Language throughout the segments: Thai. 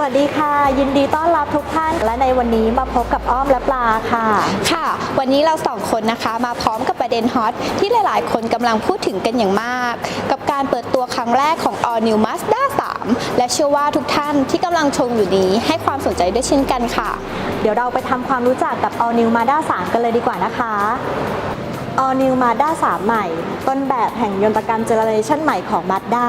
สวัสดีค่ะ ยินดีต้อนรับทุกท่าน และในวันนี้มาพบกับอ้อมและปลาค่ะ ค่ะ วันนี้เราสองคนนะคะมาพร้อมกับประเด็นฮอตที่หลายๆ คนกำลังพูดถึงกันอย่างมาก กับการเปิดตัวครั้งแรกของ All New Mazda 3 และเชื่อว่าทุกท่านที่กำลังชมอยู่นี้ให้ความสนใจด้วยเช่นกันค่ะ เดี๋ยวเราไปทำความรู้จักกับ All New Mazda 3 กันเลยดีกว่านะคะ All New Mazda 3 ใหม่ ต้นแบบแห่งยนตกรรมเจเนอเรชันใหม่ของ Mazda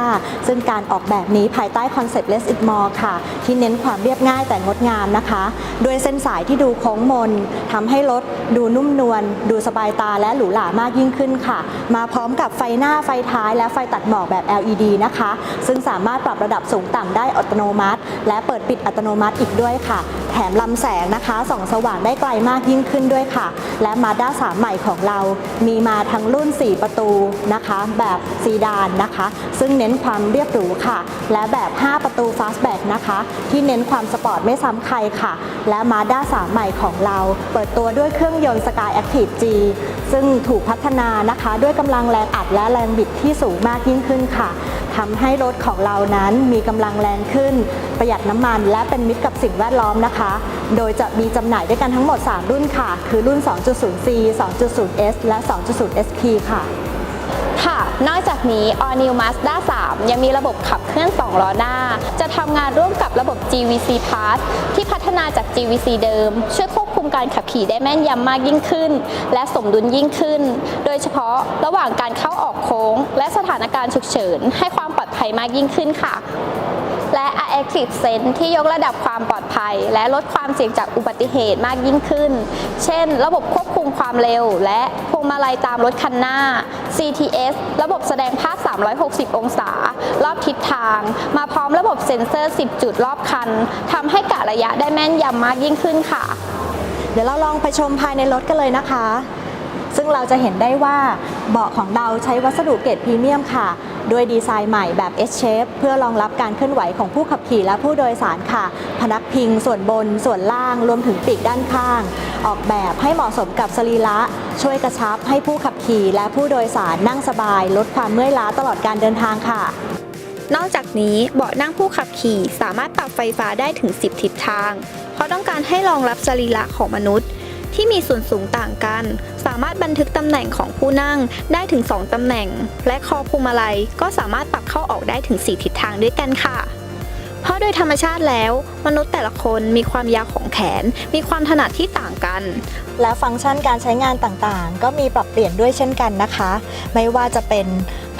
ซึ่งการออกแบบนี้ภายใต้คอนเซ็ปต์ Less is More ค่ะ ที่เน้นความเรียบง่ายแต่งดงามนะคะ ด้วยเส้นสายที่ดูโค้งมนทำให้รถดูนุ่มนวล ดูสบายตาและหรูหรามากยิ่งขึ้นค่ะ มาพร้อมกับไฟหน้าไฟท้ายและไฟตัดหมอกแบบ LED นะคะ ซึ่งสามารถปรับระดับสูงต่ำได้อัตโนมัติ และเปิดปิดอัตโนมัติอีกด้วยค่ะแถมลำแสงนะคะส่องสว่างได้ไกลมากยิ่งขึ้นด้วยค่ะ และมาด้า3ใหม่ของเรามีมาทั้งรุ่น 4 ประตูนะคะ แบบซีดานนะคะ ซึ่งเน้นความเรียบหรูค่ะ และแบบ 5 ประตู Fastback นะคะ ที่เน้นความสปอร์ตไม่ซ้ำใครค่ะ และมาด้า3ใหม่ของเรา เปิดตัวด้วยเครื่องยนต์ Sky Active G ซึ่งถูกพัฒนานะคะ ด้วยกำลังแรงอัดและแรงบิดที่สูงมากยิ่งขึ้นค่ะ ทำให้รถของเรานั้นมีกำลังแรงขึ้น ประหยัดน้ำมัน และเป็นมิตรกับสิ่งแวดล้อมนะคะ โดยจะมีจำหน่ายด้วยกันทั้งหมด 3 รุ่นค่ะ คือรุ่น 2.0C 2.0S และ 2.0 SP ค่ะ ค่ะ นอกจากนี้ All New Mazda 3 ยังมีระบบขับเคลื่อน 2 ล้อหน้า จะทำงานร่วมกับระบบ GVC Pass ที่พัฒนาจาก GVC เดิม ช่วยควบคุมการขับขี่ได้แม่นยำมากยิ่งขึ้น และสมดุลยิ่งขึ้น โดยเฉพาะระหว่างการเข้าออกโค้ง และสถานการณ์ฉุกเฉิน ให้ความปลอดภัยมากยิ่งขึ้นค่ะ และ Active Sense ที่ยกระดับความปลอดภัย และลดความเสี่ยงจากอุบัติเหตุมากยิ่งขึ้น เช่น ระบบควบคุมความเร็ว และพวงมาลัยตามรถคันหน้า CTS ระบบแสดงภาพ 360 องศา รอบทิศทาง มาพร้อมระบบเซ็นเซอร์ 10 จุดรอบคันทำให้กะระยะได้แม่นยำมากยิ่งขึ้นค่ะ เดี๋ยวเราลองไปชมภายในรถกันเลยนะคะ ซึ่งเราจะเห็นได้ว่าเบาะของเราใช้วัสดุเกรดพรีเมียมค่ะ ด้วยดีไซน์ใหม่แบบ S shape เพื่อรองรับการเคลื่อนไหวของผู้ขับขี่และผู้โดยสารค่ะ พนักพิงส่วนบน ส่วนล่าง รวมถึงปีกด้านข้าง ออกแบบให้เหมาะสมกับสรีระ ช่วยกระชับให้ผู้ขับขี่และผู้โดยสารนั่งสบาย ลดความเมื่อยล้าตลอดการเดินทางค่ะนอกจากนี้เบาะนั่งผู้ขับขี่สามารถปรับไฟฟ้าได้ถึง 10 ทิศทาง เพราะต้องการให้รองรับสรีระของมนุษย์ ที่มีส่วนสูงต่างกัน สามารถบันทึกตำแหน่งของผู้นั่งได้ถึง 2ตำแหน่ง และคอพวงมาลัยก็สามารถปรับเข้าออกได้ถึง 4 ทิศทางด้วยกันค่ะเพราะโดยธรรมชาติแล้ว มนุษย์แต่ละคนมีความยาวของแขน มีความถนัดที่ต่างกัน และฟังก์ชันการใช้งานต่างๆ ก็มีปรับเปลี่ยนด้วยเช่นกันนะคะ ไม่ว่าจะเป็น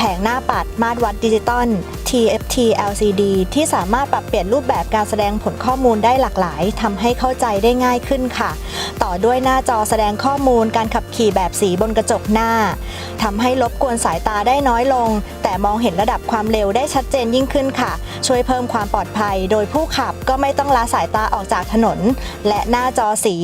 ผงหน้าปัดมาตรวัดดิจิตอล TFT LCD ที่สามารถปรับเปลี่ยนรูปแบบการแสดงผลข้อมูลได้หลากหลายทำให้เข้าใจได้ง่ายขึ้นค่ะ ต่อด้วยหน้าจอแสดงข้อมูลการขับขี่แบบสีบนกระจกหน้าทำให้รบกวนสายตาได้น้อยลง แต่มองเห็นระดับความเร็วได้ชัดเจนยิ่งขึ้นค่ะ ช่วยเพิ่มความปลอดภัย โดยผู้ขับก็ไม่ต้องละสายตาออกจากถนน และหน้าจอสี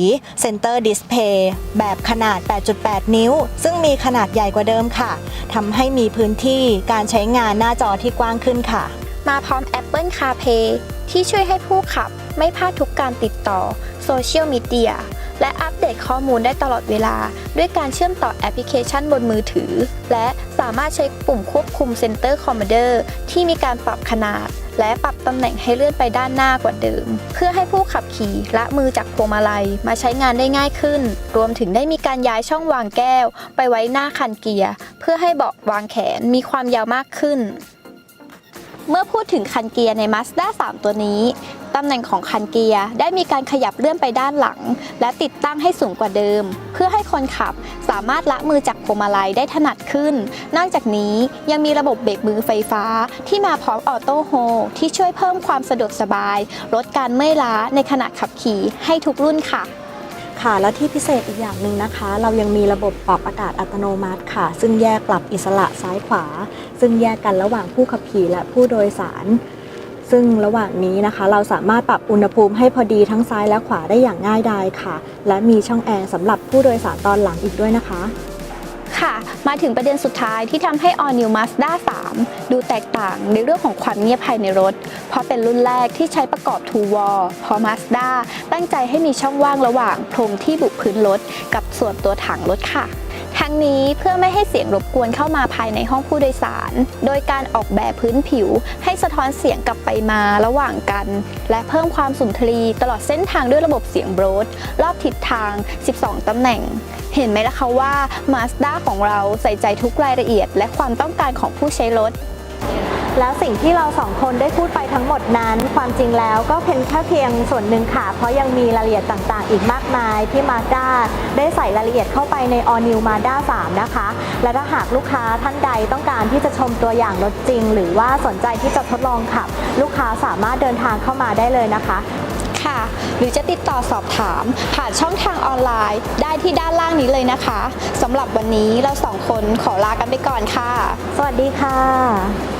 Center Display แบบขนาด 8.8 นิ้ว ซึ่งมีขนาดใหญ่กว่าเดิมค่ะทำให้มีพื้นที่การใช้งานหน้าจอที่กว้างขึ้นค่ะ มาพร้อม Apple CarPlay ที่ช่วยให้ผู้ขับไม่พลาดทุกการติดต่อโซเชียลมีเดียและอัปเดตข้อมูลได้ตลอดเวลา ด้วยการเชื่อมต่อแอปพลิเคชันบนมือถือ และสามารถใช้ปุ่มควบคุมเซนเตอร์คอมมานเดอร์ที่มีการปรับขนาด และปรับตำแหน่งให้เลื่อนไปด้านหน้ากว่าเดิม เพื่อให้ผู้ขับขี่ละมือจากพวงมาลัยมาใช้งานได้ง่ายขึ้น รวมถึงได้มีการย้ายช่องวางแก้ว ไปไว้หน้าคันเกียร์ เพื่อให้เบาะวางแขนมีความยาวมากขึ้น เมื่อพูดถึงคันเกียร์ใน Mazda 3 ตัวนี้ ตำแหน่งของคันเกียร์ ได้มีการขยับเลื่อนไปด้านหลัง และติดตั้งให้สูงกว่าเดิม เพื่อให้คนขับสามารถละมือจากพวงมาลัยได้ถนัดขึ้น นอกจากนี้ยังมีระบบเบรกมือไฟฟ้า ที่มาพร้อมออโต้โฮที่ช่วยเพิ่มความสะดวกสบาย ลดการเมื่อยล้าในขณะขับขี่ให้ทุกรุ่นค่ะค่ะแล้วที่พิเศษอีกอย่างหนึ่งนะคะ เรายังมีระบบปรับอากาศอัตโนมัติค่ะ ซึ่งแยกปรับอิสระซ้ายขวา ซึ่งแยกกันระหว่างผู้ขับขี่และผู้โดยสาร ซึ่งระหว่างนี้นะคะ เราสามารถปรับอุณหภูมิให้พอดีทั้งซ้ายและขวาได้อย่างง่ายดายค่ะ และมีช่องแอร์สำหรับผู้โดยสารตอนหลังอีกด้วยนะคะ ค่ะ มาถึงประเด็นสุดท้ายที่ทำให้ All New Mazda 3 ดูแตกต่างในเรื่องของความเงียบภายในรถ เพราะเป็นรุ่นแรกที่ใช้ประกอบ Two Wall เพราะ Mazda ตั้งใจให้มีช่องว่างระหว่างพรมที่บุพื้นรถกับส่วนตัวถังรถค่ะ ทั้งนี้เพื่อไม่ให้เสียงรบกวนเข้ามาภายในห้องผู้โดยสาร โดยการออกแบบพื้นผิว ให้สะท้อนเสียงกลับไปมาระหว่างกัน และเพิ่มความสุนทรีตลอดเส้นทางด้วยระบบเสียงโบรดรอบทิศทาง 12 ตำแหน่ง เห็นไหมล่ะคะว่า Mazda ของเราใส่ใจทุกรายละเอียด และความต้องการของผู้ใช้รถ แล้วสิ่งที่เราสองคนได้พูด ทั้งหมดนั้นความจริงแล้วก็เป็นแค่เพียงส่วนหนึ่งค่ะ เพราะยังมีรายละเอียดต่างๆ อีกมากมายที่ Mazda ได้ใส่รายละเอียดเข้าไปใน All New Mazda 3 นะคะ และถ้าหากลูกค้าท่านใดต้องการที่จะชมตัวอย่างรถจริง หรือว่าสนใจที่จะทดลองขับ ลูกค้าสามารถเดินทางเข้ามาได้เลยนะคะค่ะหรือจะติดต่อสอบถาม ผ่านช่องทางออนไลน์ ได้ที่ด้านล่างนี้เลยนะคะสำหรับวันนี้เราสองคนขอลากันไปก่อนค่ะ สวัสดีค่ะ